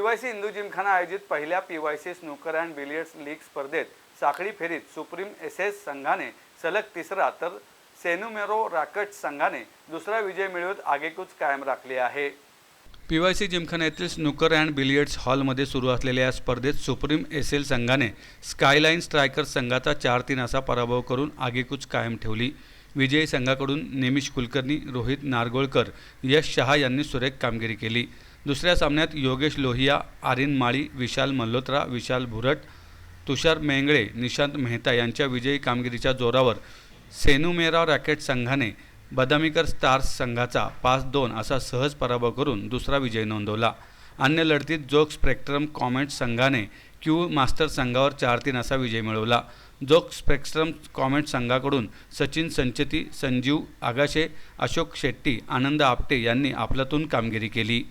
Y C Hindu gymkhana आयोजित पहिल्या P Y C snooker and billiards league स्पर्धेत साखळी फेरीत सुप्रीम एस एस संघाने सलग तिसरा तर सेनुमेरो रॅकेट्स संघाने दुसरा विजय मिळवत आगेकूच कायम राखली आहे. पी वाय सी जिमखाना येथील स्नूकर अँड बिलियर्ड्स हॉलमध्ये सुरू असलेल्या या स्पर्धेत सुप्रीम एस एल संघाने स्कायलाईन स्ट्रायकर्स संघाचा चार तीन असा पराभव करून आगेकूच कायम ठेवली. विजयी संघाकडून नेमिश कुलकर्णी रोहित नारगोळकर यश शहा यांनी सुरेख कामगिरी केली. दुसऱ्या सामन्यात योगेश लोहिया आर्यन माळी विशाल मल्होत्रा विशाल भुरट तुषार मेंगळे निशांत मेहता यांच्या विजयी कामगिरीच्या जोरावर सेनुमेरा रॅकेट संघाने बदामीकर स्टार्स संघाचा पाच दोन असा सहज पराभव करून दुसरा विजय नोंदवला. अन्य लढतीत जोक स्पेक्ट्रम कॉमेंट संघाने क्यू मास्टर संघावर चार तीन असा विजय मिळवला. जोक स्पेक्ट्रम कॉमेंट संघाकडून सचिन संचेती संजीव आगाशे अशोक शेट्टी आनंद आपटे यांनी आपलातून कामगिरी केली.